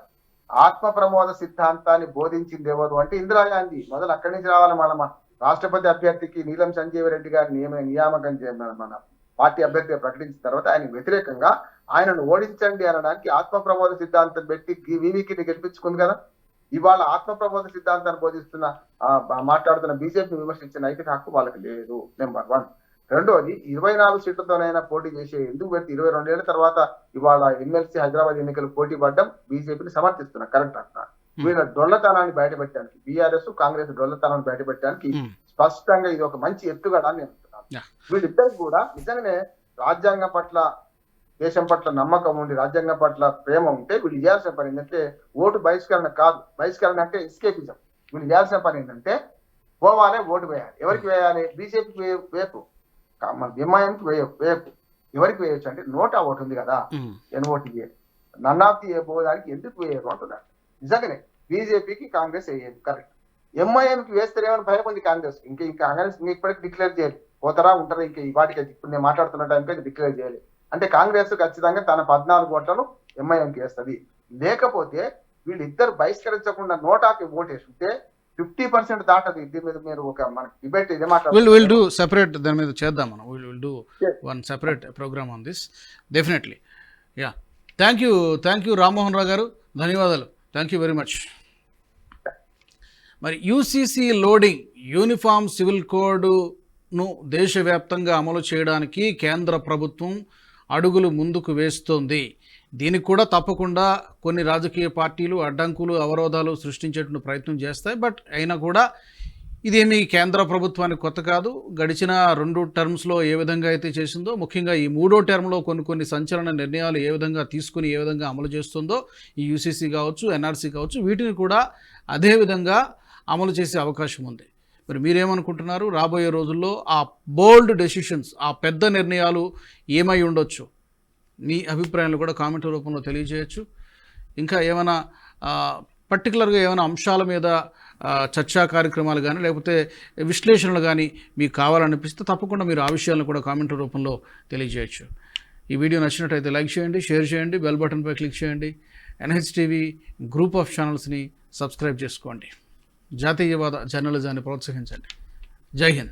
ఆత్మ ప్రమోద సిద్ధాంతాన్ని బోధించింది ఎవరు అంటే ఇందిరాగాంధీ మొదలు అక్కడి నుంచి రావాలి మన రాష్ట్రపతి అభ్యర్థికి నీలం సంజీవ రెడ్డి గారి నియమ నియామకం చే- మన- పార్టీ అభ్యర్థిగా ప్రకటించిన తర్వాత ఆయన వ్యతిరేకంగా ఆయనను ఓడించండి అనడానికి ఆత్మ ప్రమోద సిద్ధాంతం పెట్టి వివికి గెలిపించుకుంది కదా. ఇవాళ ఆత్మ ప్రమోద సిద్ధాంతాన్ని బోధిస్తున్న మాట్లాడుతున్న బీజేపీ విమర్శించిన నైతిక హక్కు వాళ్ళకి లేదు. Number one. రెండోది ఇరవై నాలుగు సీట్లతోనైనా పోటీ చేసే ఎందుకు పెడితే ఇరవై రెండేళ్ళ తర్వాత ఇవాళ ఎమ్మెల్సీ హైదరాబాద్ ఎన్నికలు పోటీ పడ్డం బీజేపీని సమర్థిస్తున్నా కరెక్ట్ అంటున్నా వీళ్ళ డొల్లతనాన్ని బయటపెట్టడానికి బీఆర్ఎస్ కాంగ్రెస్ డొల్లతనాన్ని బయటపెట్టడానికి. స్పష్టంగా ఇది ఒక మంచి ఎత్తుగడ అని నేను అంటున్నాను. వీళ్ళిద్దరికి కూడా నిజంగానే రాజ్యాంగం పట్ల దేశం పట్ల నమ్మకం ఉండి రాజ్యాంగం పట్ల ప్రేమ ఉంటే వీళ్ళు చేయాల్సిన పని ఏంటంటే ఓటు బహిష్కరణ కాదు. బహిష్కరణ అంటే ఎస్కేపిజం. వీళ్ళు చేయాల్సిన పని ఏంటంటే పోవాలి ఓటు వేయాలి. ఎవరికి వేయాలి? బీజేపీకి వేపు మన ఎంఐఎంకి వేయ వేపు ఎవరికి వేయొచ్చు అంటే నోటా ఓటు ఉంది కదా. ఎన్ఓటీఏ. నన్ ఆఫ్ ది పోవడానికి ఎందుకు వేయరు అంటున్నారు. నిజంగానే బీజేపీకి కాంగ్రెస్ వేయదు. కరెక్ట్. ఎంఐఎంకి వేస్తారేమని భయం ఉంది కాంగ్రెస్. ఇంకా ఇంకా కాంగ్రెస్ ఇంకా ఇప్పటికి డిక్లేర్ చేయాలి. పోతారా ఉంటారా ఇంకా ఈ వాటికి ఇప్పుడు నేను మాట్లాడుతున్న టైంకి డిక్లేర్ చేయాలి. అంటే కాంగ్రెస్ ఖచ్చితంగా తన పద్నాలుగు ఓట్లను ఎంఐఎంకి వేస్తుంది. లేకపోతే వీళ్ళిద్దరు బహిష్కరించకుండా నోటాకి ఓటేసి ఉంటే ఫిఫ్టీ పర్సెంట్ దాటది. దీని మీద మీరు ఒక మన డిబేట్ ఇదే విల్ విల్ డూ సెపరేట్ దాని మీద చేద్దాం మనం. Will will do. One separate programme on this definitely yeah thank you thank you Rammohan Rao గారు. ధన్యవాదాలు. థ్యాంక్ యూ వెరీ మచ్ మరి యూసీసీ లోడింగ్ యూనిఫామ్ సివిల్ కోడ్ను దేశవ్యాప్తంగా అమలు చేయడానికి కేంద్ర ప్రభుత్వం అడుగులు ముందుకు వేస్తోంది. దీనికి కూడా తప్పకుండా కొన్ని రాజకీయ పార్టీలు అడ్డంకులు అవరోధాలు సృష్టించేటువంటి ప్రయత్నం చేస్తాయి. బట్ అయినా కూడా ఇదేమి కేంద్ర ప్రభుత్వానికి కొత్త కాదు. గడిచిన రెండు టర్మ్స్లో ఏ విధంగా అయితే చేసిందో ముఖ్యంగా ఈ మూడో టర్మ్లో కొన్ని కొన్ని సంచలన నిర్ణయాలు ఏ విధంగా తీసుకుని ఏ విధంగా అమలు చేస్తుందో ఈ యూసీసీ కావచ్చు ఎన్ఆర్సీ కావచ్చు వీటిని కూడా అదే విధంగా అమలు చేసే అవకాశం ఉంది. మరి మీరేమనుకుంటున్నారు? రాబోయే రోజుల్లో ఆ బోల్డ్ డెసిషన్స్ ఆ పెద్ద నిర్ణయాలు ఏమై ఉండొచ్చు? మీ అభిప్రాయాలు కూడా కామెంట్ రూపంలో తెలియజేయచ్చు. ఇంకా ఏమైనా పర్టికులర్గా ఏమైనా అంశాల మీద చర్చా కార్యక్రమాలు కానీ లేకపోతే విశ్లేషణలు కానీ మీకు కావాలనిపిస్తే తప్పకుండా మీరు ఆ విషయాలను కూడా కామెంట్ రూపంలో తెలియజేయచ్చు. ఈ వీడియో నచ్చినట్టయితే లైక్ చేయండి షేర్ చేయండి బెల్ బటన్పై క్లిక్ చేయండి. ఎన్హెచ్టీవీ గ్రూప్ ఆఫ్ ఛానల్స్ని సబ్స్క్రైబ్ చేసుకోండి. జాతీయవాద జర్నలిజాన్ని ప్రోత్సహించండి. జై హింద్.